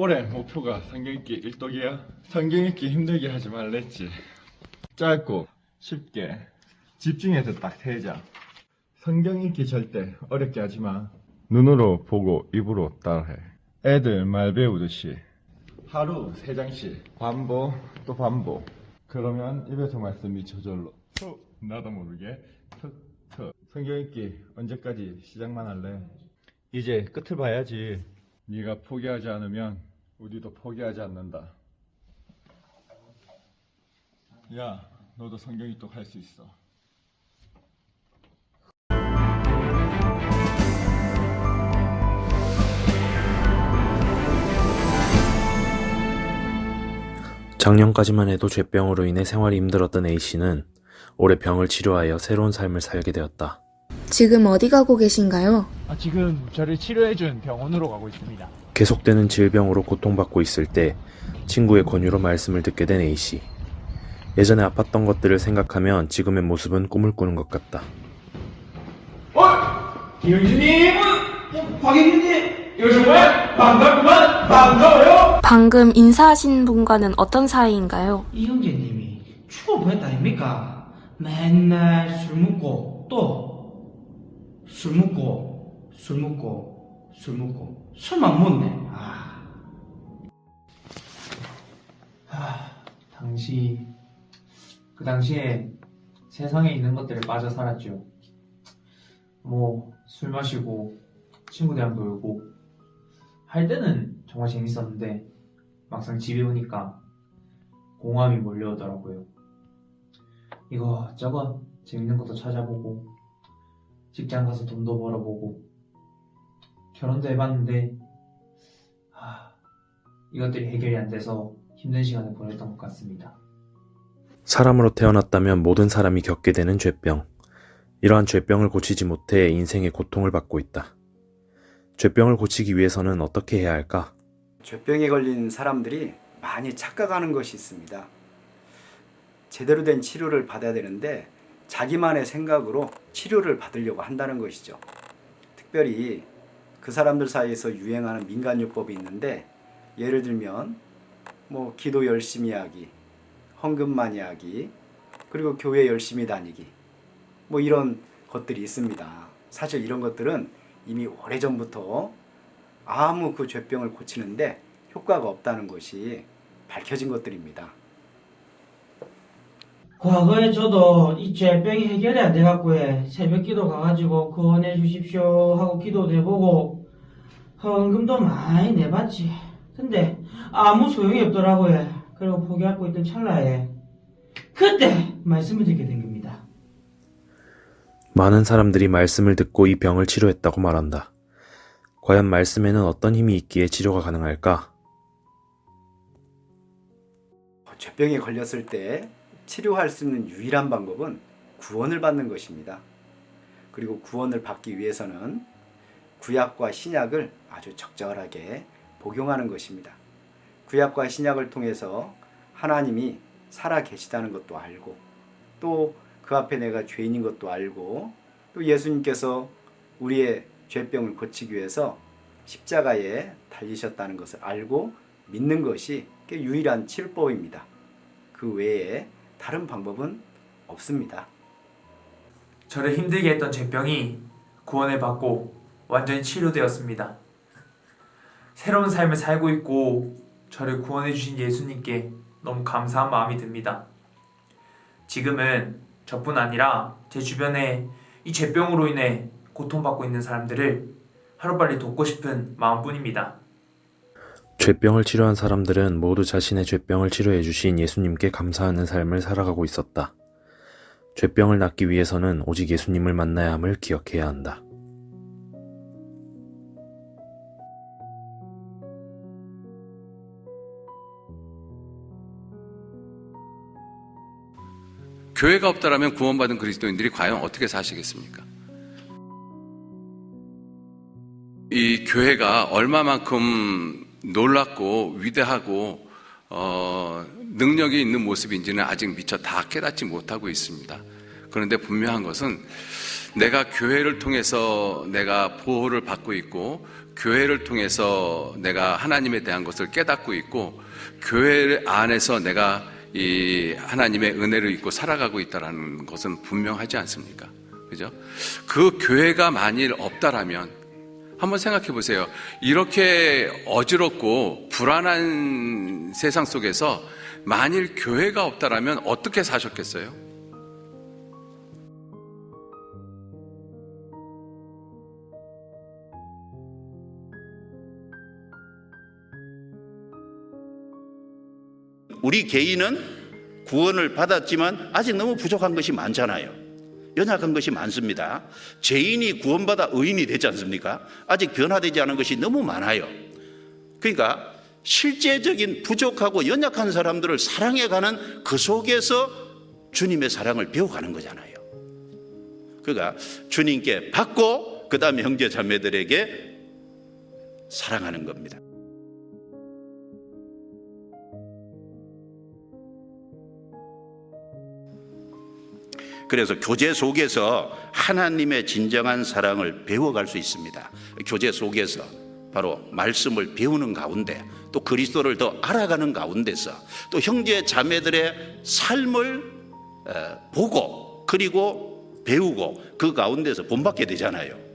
올해 목표가 성경 읽기 일독이야. 성경 읽기 힘들게 하지 말랬지. 짧고 쉽게 집중해서 딱 해자. 성경 읽기 절대 어렵게 하지 마. 눈으로 보고 입으로 따라해. 애들 말 배우듯이 하루 세 장씩 반복 또 반복. 그러면 입에서 말씀이 저절로 툭 나도 모르게 툭툭. 성경 읽기 언제까지 시작만 할래? 이제 끝을 봐야지. 네가 포기하지 않으면 우리도 포기하지 않는다. 야, 너도 성경 읽독 할수 있어. 작년까지만 해도 죄병으로 인해 생활이 힘들었던 A씨는 올해 병을 치료하여 새로운 삶을 살게 되었다. 지금 어디 가고 계신가요? 아, 지금 저를 치료해준 병원으로 가고 있습니다. 계속되는 질병으로 고통받고 있을 때 친구의 권유로 말씀을 듣게 된 A씨. 예전에 아팠던 것들을 생각하면 지금의 모습은 꿈을 꾸는 것 같다. 김영준님! 박영준님! 이거 정말 반갑구만! 반가워요! 방금 인사하신 분과는 어떤 사이인가요? 이형제님이 죽어 보냈다 아닙니까? 맨날 술 먹고 또 술 먹고 술 먹고 술 먹고 술만 먹네. 아. 아, 당시 그 당시에 세상에 있는 것들에 빠져 살았죠. 뭐 술 마시고 친구들이랑 놀고 할 때는 정말 재밌었는데 막상 집에 오니까 공함이 몰려오더라고요. 이거 저거 재밌는 것도 찾아보고 직장 가서 돈도 벌어보고 결혼도 해봤는데 아, 이것들이 해결이 안 돼서 힘든 시간을 보냈던 것 같습니다. 사람으로 태어났다면 모든 사람이 겪게 되는 죄병. 이러한 죄병을 고치지 못해 인생의 고통을 받고 있다. 죄병을 고치기 위해서는 어떻게 해야 할까? 죄병에 걸린 사람들이 많이 착각하는 것이 있습니다. 제대로 된 치료를 받아야 되는데 자기만의 생각으로 치료를 받으려고 한다는 것이죠. 특별히 그 사람들 사이에서 유행하는 민간요법이 있는데 예를 들면 뭐 기도 열심히 하기, 헌금 많이 하기, 그리고 교회 열심히 다니기 뭐 이런 것들이 있습니다. 사실 이런 것들은 이미 오래전부터 아무 그 죄병을 고치는데 효과가 없다는 것이 밝혀진 것들입니다. 과거에 저도 이 죄병이 해결이 안 돼갖고 해 새벽 기도 가가지고 구원해 주십시오 하고 기도도 해보고 헌금도 많이 내봤지. 근데 아무 소용이 없더라고 해 그리고 포기하고 있던 찰나에 그때 말씀을 듣게 된 겁니다 많은 사람들이 말씀을 듣고 이 병을 치료했다고 말한다. 과연 말씀에는 어떤 힘이 있기에 치료가 가능할까? 죄병에 걸렸을 때 치료할 수 있는 유일한 방법은 구원을 받는 것입니다. 그리고 구원을 받기 위해서는 구약과 신약을 아주 적절하게 복용하는 것입니다. 구약과 신약을 통해서 하나님이 살아 계시다는 것도 알고 또 그 앞에 내가 죄인인 것도 알고 또 예수님께서 우리의 죄병을 고치기 위해서 십자가에 달리셨다는 것을 알고 믿는 것이 유일한 치료법입니다. 그 외에 다른 방법은 없습니다. 저를 힘들게 했던 죄병이 구원을 받고 완전히 치료되었습니다. 새로운 삶을 살고 있고 저를 구원해 주신 예수님께 너무 감사한 마음이 듭니다. 지금은 저뿐 아니라 제 주변에 이 죄병으로 인해 고통받고 있는 사람들을 하루빨리 돕고 싶은 마음뿐입니다. 죄병을 치료한 사람들은 모두 자신의 죄병을 치료해 주신 예수님께 감사하는 삶을 살아가고 있었다. 죄병을 낫기 위해서는 오직 예수님을 만나야 함을 기억해야 한다. 교회가 없다라면 구원받은 그리스도인들이 과연 어떻게 사시겠습니까? 이 교회가 얼마만큼 놀랍고 위대하고 어, 능력이 있는 모습인지는 아직 미처 다 깨닫지 못하고 있습니다. 그런데 분명한 것은 내가 교회를 통해서 내가 보호를 받고 있고 교회를 통해서 내가 하나님에 대한 것을 깨닫고 있고 교회 안에서 내가 이 하나님의 은혜를 입고 살아가고 있다라는 것은 분명하지 않습니까? 그죠? 그 교회가 만일 없다라면 한번 생각해 보세요. 이렇게 어지럽고 불안한 세상 속에서 만일 교회가 없다라면 어떻게 사셨겠어요? 우리 개인은 구원을 받았지만 아직 너무 부족한 것이 많잖아요. 연약한 것이 많습니다. 죄인이 구원받아 의인이 되지 않습니까? 아직 변화되지 않은 것이 너무 많아요. 그러니까 실제적인 부족하고 연약한 사람들을 사랑해가는 그 속에서 주님의 사랑을 배워가는 거잖아요. 그러니까 주님께 받고 그 다음에 형제 자매들에게 사랑하는 겁니다. 그래서 교제 속에서 하나님의 진정한 사랑을 배워갈 수 있습니다. 교제 속에서 바로 말씀을 배우는 가운데 또 그리스도를 더 알아가는 가운데서 또 형제 자매들의 삶을 어, 보고 그리고 배우고 그 가운데서 본받게 되잖아요.